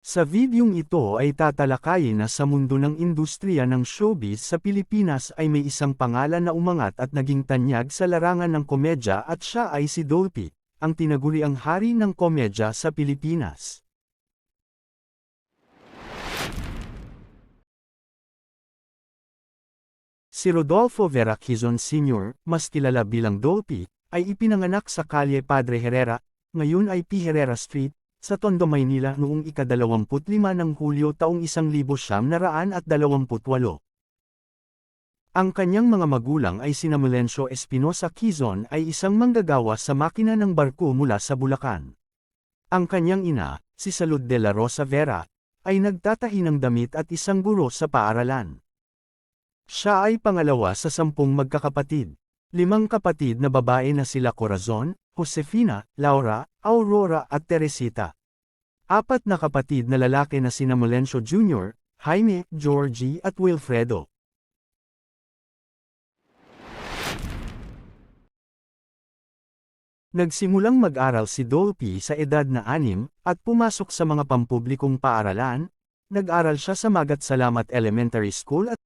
Sa videong ito ay tatalakayin na sa mundo ng industriya ng showbiz sa Pilipinas ay may isang pangalan na umangat at naging tanyag sa larangan ng komedya at siya ay si Dolphy, ang tinaguriang hari ng komedya sa Pilipinas. Si Rodolfo Vera Quezon Sr., mas kilala bilang Dolphy, ay ipinanganak sa Kalye Padre Herrera, ngayon ay P. Herrera Street, sa Tondo, Maynila noong ika-25 ng Hulyo taong 1928. Ang kanyang mga magulang ay sina Melencio Espinosa Quizon ay isang manggagawa sa makina ng barko mula sa Bulacan. Ang kanyang ina, si Salud de la Rosa Vera, ay nagtatahi ng damit at isang guro sa paaralan. Siya ay pangalawa sa sampung magkakapatid. Limang kapatid na babae na sila Corazon, Josefina, Laura, Aurora at Teresita. Apat na kapatid na lalaki na sina Melencio Jr., Jaime, Georgie at Wilfredo. Nagsimulang mag-aral si Dolphy sa edad na anim, at pumasok sa mga pampublikong paaralan, nag-aral siya sa Magat Salamat Elementary School at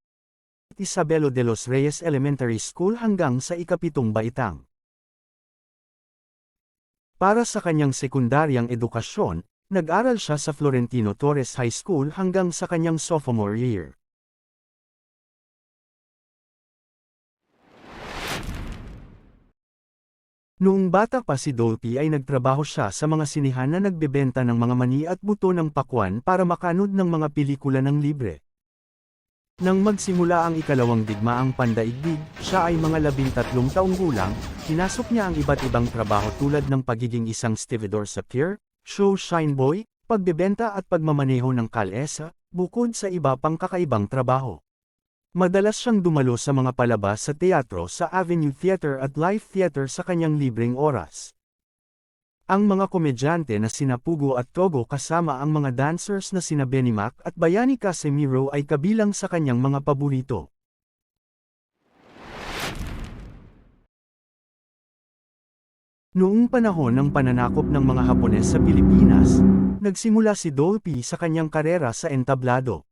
Isabelo de los Reyes Elementary School hanggang sa ikapitong baitang. Para sa kanyang sekundaryang edukasyon, nag-aral siya sa Florentino Torres High School hanggang sa kanyang sophomore year. Noong bata pa si Dolphy ay nagtrabaho siya sa mga sinihan na nagbebenta ng mga mani at buto ng pakwan para makanood ng mga pelikula ng libre. Nang magsimula ang ikalawang digmaang pandaigdig, siya ay mga labintatlong taong gulang, pinasok niya ang iba't ibang trabaho tulad ng pagiging isang stevedore sa pier, show shine boy, pagbebenta at pagmamaneho ng kalesa, bukod sa iba pang kakaibang trabaho. Madalas siyang dumalo sa mga palabas sa teatro sa Avenue Theater at Live Theater sa kanyang libreng oras. Ang mga komedyante na sina Pugo at Togo kasama ang mga dancers na sina Benimac at Bayani Casemiro ay kabilang sa kanyang mga paborito. Noong panahon ng pananakop ng mga Hapones sa Pilipinas, nagsimula si Dolphy sa kanyang karera sa entablado.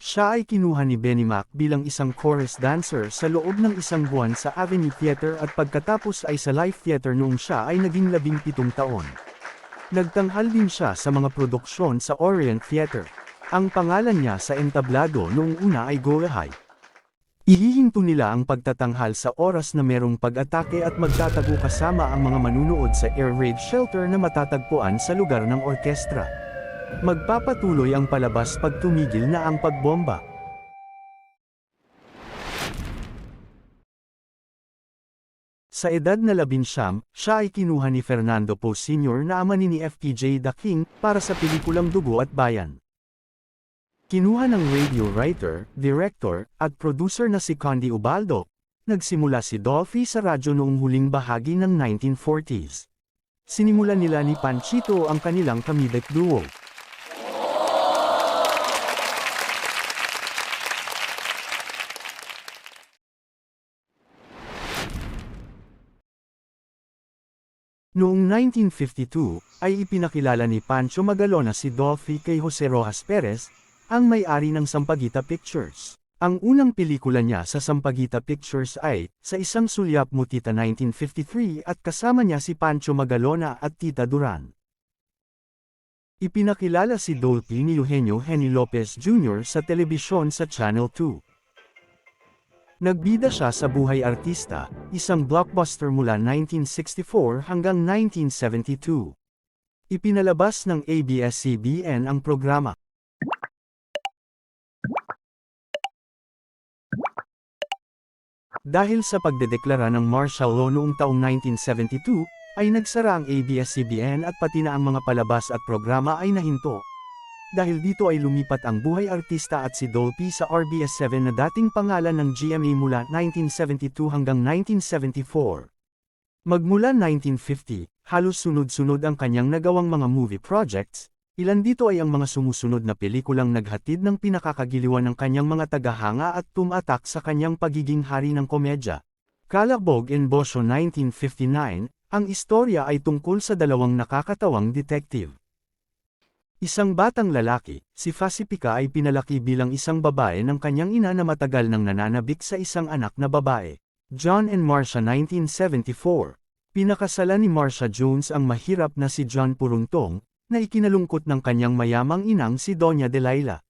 Siya ay kinuha ni Benny Mac bilang isang chorus dancer sa loob ng isang buwan sa Avenue Theater at pagkatapos ay sa Live Theater noong siya ay naging labing pitong taon. Nagtanghal din siya sa mga produksyon sa Orient Theater. Ang pangalan niya sa entablado noong una ay Gorahay. Ihihinto nila ang pagtatanghal sa oras na merong pag-atake at magtatago kasama ang mga manunood sa air raid shelter na matatagpuan sa lugar ng orkestra. Magpapatuloy ang palabas pag tumigil na ang pagbomba. Sa edad na labinsyam, siya ay kinuha ni Fernando Poe Sr. na ama ni FPJ The King para sa pelikulang Dugo at Bayan. Kinuha ng radio writer, director, at producer na si Condi Ubaldo. Nagsimula si Dolphy sa radyo noong huling bahagi ng 1940s. Sinimulan nila ni Panchito ang kanilang comedic duo. Noong 1952, ay ipinakilala ni Pancho Magalona si Dolphy kay Jose Rojas Perez, ang may-ari ng Sampaguita Pictures. Ang unang pelikula niya sa Sampaguita Pictures ay, sa isang sulyap mo Tita 1953 at kasama niya si Pancho Magalona at Tita Duran. Ipinakilala si Dolphy ni Eugenio Henny Lopez Jr. sa telebisyon sa Channel 2. Nagbida siya sa Buhay Artista, isang blockbuster mula 1964 hanggang 1972. Ipinalabas ng ABS-CBN ang programa. Dahil sa pagdedeklara ng martial law noong taong 1972, ay nagsara ang ABS-CBN at pati na ang mga palabas at programa ay nahinto. Dahil dito ay lumipat ang buhay artista at si Dolphy sa RBS7 na dating pangalan ng GMA mula 1972 hanggang 1974. Magmula 1950, halos sunod-sunod ang kanyang nagawang mga movie projects, ilan dito ay ang mga sumusunod na pelikulang naghatid ng pinakakagiliwan ng kanyang mga tagahanga at tumatak sa kanyang pagiging hari ng komedya. Kalabog in Bosho 1959, ang istorya ay tungkol sa dalawang nakakatawang detective. Isang batang lalaki, si Fasipika ay pinalaki bilang isang babae ng kanyang ina na matagal nang nananabik sa isang anak na babae. John and Marcia 1974 Pinakasalan ni Marcia Jones ang mahirap na si John Puruntong, na ikinalungkot ng kanyang mayamang inang si Doña Delilah.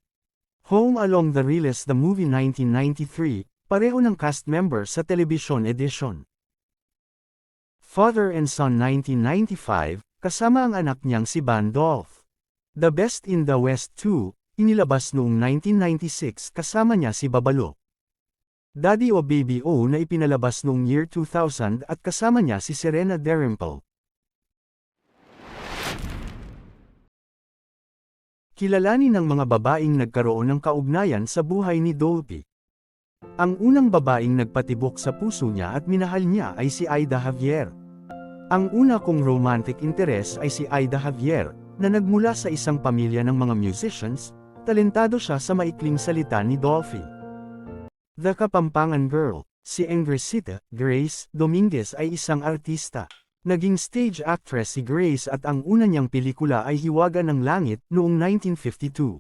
Home Along the Riles the Movie 1993, pareho ng cast member sa television edition. Father and Son 1995, kasama ang anak niyang si Van Dolph. The Best in the West 2, inilabas noong 1996 kasama niya si Babalo. Daddy o Baby O na ipinalabas noong year 2000 at kasama niya si Serena Darimple. Kilalanin ng mga babaeng nagkaroon ng kaugnayan sa buhay ni Dolphy. Ang unang babaeng nagpatibok sa puso niya at minahal niya ay si Aida Javier. Ang una kong romantic interest ay si Aida Javier, na nagmula sa isang pamilya ng mga musicians, talentado siya sa maikling salita ni Dolphy. The Kapampangan Girl, si Engresita, Grace, Dominguez ay isang artista. Naging stage actress si Grace at ang una niyang pelikula ay Hiwaga ng Langit noong 1952.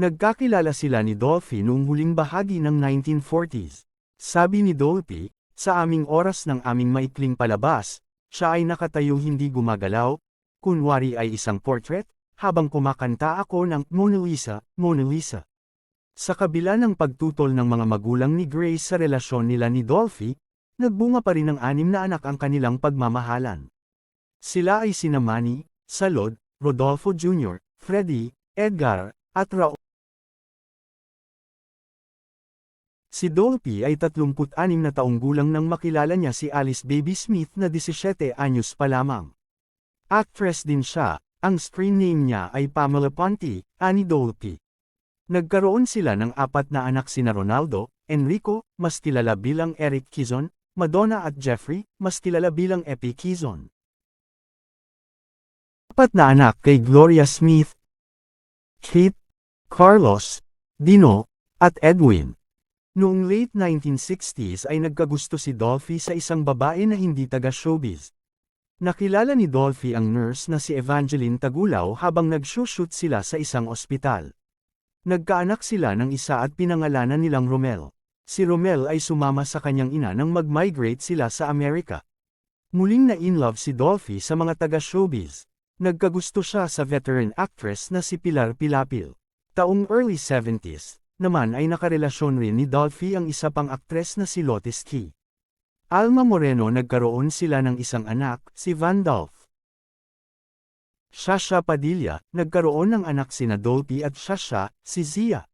Nagkakilala sila ni Dolphy noong huling bahagi ng 1940s. Sabi ni Dolphy, sa aming oras ng aming maikling palabas, siya ay nakatayo hindi gumagalaw, kunwari ay isang portrait, habang kumakanta ako ng Mona Lisa, Mona Lisa. Sa kabila ng pagtutol ng mga magulang ni Grace sa relasyon nila ni Dolphy, nagbunga pa rin ng anim na anak ang kanilang pagmamahalan. Sila ay sina Manny, Salod, Rodolfo Jr., Freddie, Edgar, at Raul. Si Dolphy ay 36 na taong gulang nang makilala niya si Alice Baby Smith na 17 anyos pa lamang. Actress din siya, ang screen name niya ay Pamela Ponti, Annie Dolphy. Nagkaroon sila ng apat na anak sina Ronaldo, Enrico, mas kilala bilang Eric Kizon, Madonna at Jeffrey, mas kilala bilang Epi Kizon. Apat na anak kay Gloria Smith, Kate, Carlos, Dino, at Edwin. Noong late 1960s ay nagkagusto si Dolphy sa isang babae na hindi taga-showbiz. Nakilala ni Dolphy ang nurse na si Evangeline Tagulaw habang nag-shoot sila sa isang ospital. Nagkaanak sila ng isa at pinangalanan nilang Romel. Si Romel ay sumama sa kanyang ina nang mag-migrate sila sa Amerika. Muling na-inlove si Dolphy sa mga taga-showbiz. Nagkagusto siya sa veteran actress na si Pilar Pilapil. Taong early 70s, naman ay nakarelasyon rin ni Dolphy ang isa pang aktres na si Lotus Key. Alma Moreno nagkaroon sila ng isang anak, si Van Dolph. Shasha Padilla, nagkaroon ng anak sina Dolphy at Shasha, si Zia.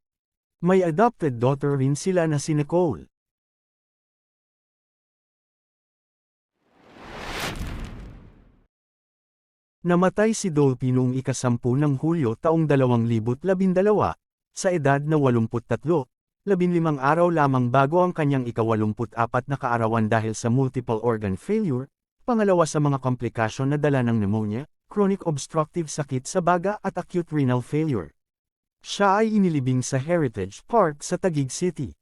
May adopted daughter rin sila na si Nicole. Namatay si Dolphy noong ikasampu ng Hulyo taong 2012, sa edad na 83, labinlimang araw lamang bago ang kanyang ikawalumput-apat na kaarawan dahil sa multiple organ failure, pangalawa sa mga komplikasyon na dala ng pneumonia, chronic obstructive sakit sa baga at acute renal failure. Siya ay inilibing sa Heritage Park sa Taguig City.